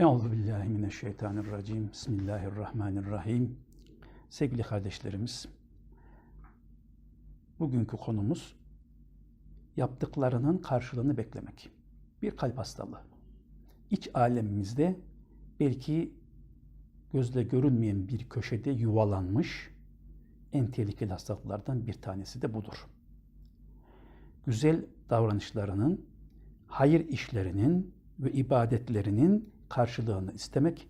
Euzu billahi mineşşeytanirracim. Bismillahirrahmanirrahim. Sevgili kardeşlerimiz, bugünkü konumuz yaptıklarının karşılığını beklemek. Bir kalp hastalığı. İç alemimizde belki gözle görünmeyen bir köşede yuvalanmış en tehlikeli hastalıklardan bir tanesi de budur. Güzel davranışlarının, hayır işlerinin ve ibadetlerinin karşılığını istemek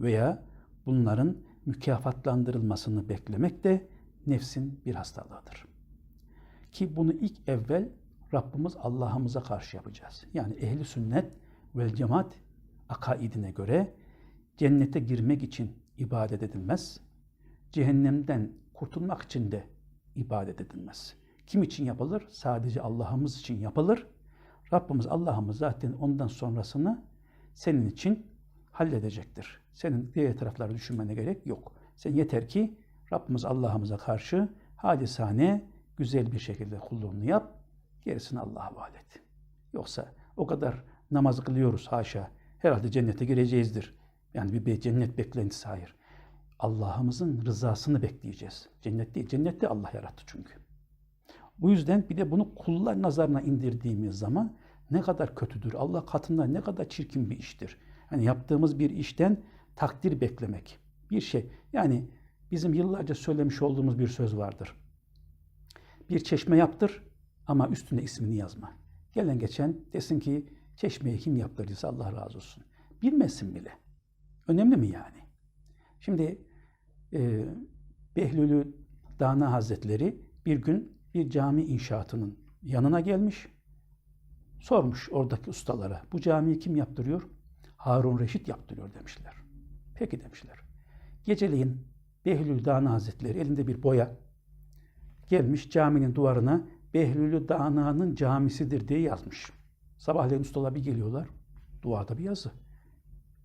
veya bunların mükafatlandırılmasını beklemek de nefsin bir hastalığıdır. Ki bunu ilk evvel Rabbimiz Allah'ımıza karşı yapacağız. Yani ehli sünnet ve cemaat akaidine göre cennete girmek için ibadet edilmez. Cehennemden kurtulmak için de ibadet edilmez. Kim için yapılır? Sadece Allah'ımız için yapılır. Rabbimiz Allah'ımız zaten ondan sonrasını senin için halledecektir. Senin diğer tarafları düşünmene gerek yok. Sen yeter ki Rabbimiz Allah'ımıza karşı halisane, güzel bir şekilde kulluğunu yap, gerisini Allah'a havale. Yoksa o kadar namaz kılıyoruz haşa, herhalde cennete gireceğizdir. Yani bir cennet beklentisi hayır. Allah'ımızın rızasını bekleyeceğiz. Cennet değil, cennette Allah yarattı çünkü. Bu yüzden bir de bunu kullar nazarına indirdiğimiz zaman ne kadar kötüdür, Allah katında ne kadar çirkin bir iştir. Hani yaptığımız bir işten takdir beklemek. Bir şey. Yani bizim yıllarca söylemiş olduğumuz bir söz vardır. Bir çeşme yaptır ama üstüne ismini yazma. Gelen geçen desin ki çeşmeyi kim yaptırdıysa Allah razı olsun. Bilmesin bile. Önemli mi yani? Şimdi e, Behlülü Dana Hazretleri bir gün bir cami inşaatının yanına gelmiş. Sormuş oradaki ustalara. Bu camiyi kim yaptırıyor? Harun Reşit yaptırıyor demişler. Peki demişler. Geceleyin Behlül Dana Hazretleri elinde bir boya gelmiş caminin duvarına Behlülü Dana'nın camisidir diye yazmış. Sabahleyin ustalar bir geliyorlar. Duvarda bir yazı.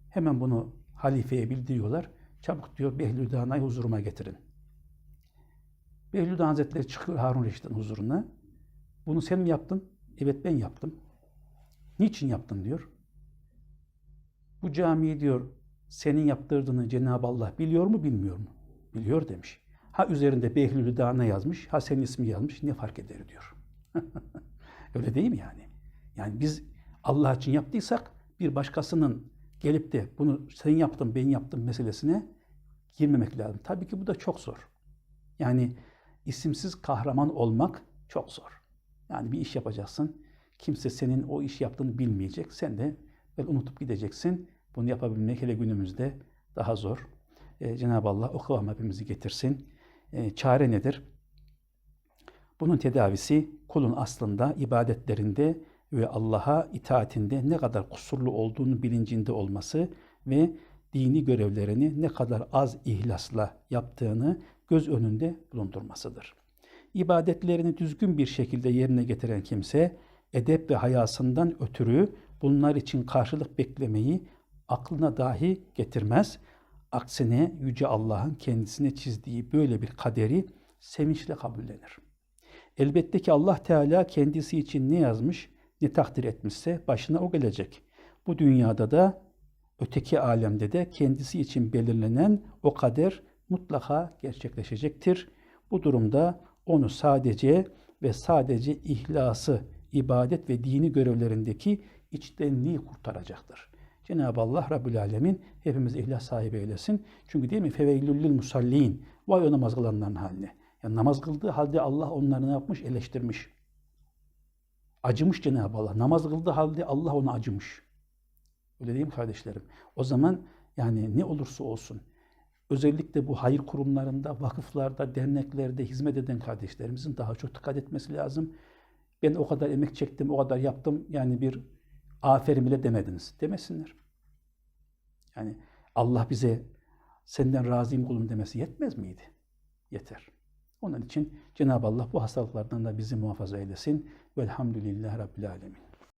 Hemen bunu halifeye bildiriyorlar. Çabuk diyor Behlül Dana'yı huzuruma getirin. Behlül Dana Hazretleri çıkıyor Harun Reşit'in huzuruna. Bunu sen mi yaptın? Evet ben yaptım. Niçin yaptın diyor. Bu camiyi diyor senin yaptırdığını Cenab-ı Allah biliyor mu bilmiyor mu? Biliyor demiş. Ha üzerinde Behlül'ü Dağı'na yazmış, ha senin ismi yazmış ne fark eder diyor. Öyle değil mi yani? Yani biz Allah için yaptıysak bir başkasının gelip de bunu sen yaptın ben yaptım meselesine girmemek lazım. Tabii ki bu da çok zor. Yani isimsiz kahraman olmak çok zor. Yani bir iş yapacaksın. Kimse senin o iş yaptığını bilmeyecek. Sen de böyle unutup gideceksin. Bunu yapabilmek hele günümüzde daha zor. Ee, Cenab-ı Allah o kıvam hepimizi getirsin. Ee, çare nedir? Bunun tedavisi kulun aslında ibadetlerinde ve Allah'a itaatinde ne kadar kusurlu olduğunu bilincinde olması ve dini görevlerini ne kadar az ihlasla yaptığını göz önünde bulundurmasıdır. İbadetlerini düzgün bir şekilde yerine getiren kimse edep ve hayasından ötürü bunlar için karşılık beklemeyi aklına dahi getirmez. Aksine Yüce Allah'ın kendisine çizdiği böyle bir kaderi sevinçle kabullenir. Elbette ki Allah Teala kendisi için ne yazmış, ne takdir etmişse başına o gelecek. Bu dünyada da öteki alemde de kendisi için belirlenen o kader mutlaka gerçekleşecektir. Bu durumda onu sadece ve sadece ihlası, ibadet ve dini görevlerindeki içtenliği kurtaracaktır. Cenab-ı Allah Rabbül Alemin hepimiz ihlas sahibi eylesin. Çünkü değil mi? Feveylüllül musallin. Vay o namaz kılanların haline. Yani namaz kıldığı halde Allah onları ne yapmış? Eleştirmiş. Acımış Cenab-ı Allah. Namaz kıldığı halde Allah ona acımış. Öyle değil mi kardeşlerim? O zaman yani ne olursa olsun özellikle bu hayır kurumlarında, vakıflarda, derneklerde hizmet eden kardeşlerimizin daha çok dikkat etmesi lazım. Ben o kadar emek çektim, o kadar yaptım. Yani bir aferin bile demediniz. Demesinler. Yani Allah bize senden razıyım kulum demesi yetmez miydi? Yeter. Onun için Cenab-ı Allah bu hastalıklardan da bizi muhafaza eylesin. Velhamdülillahi Rabbil Alemin.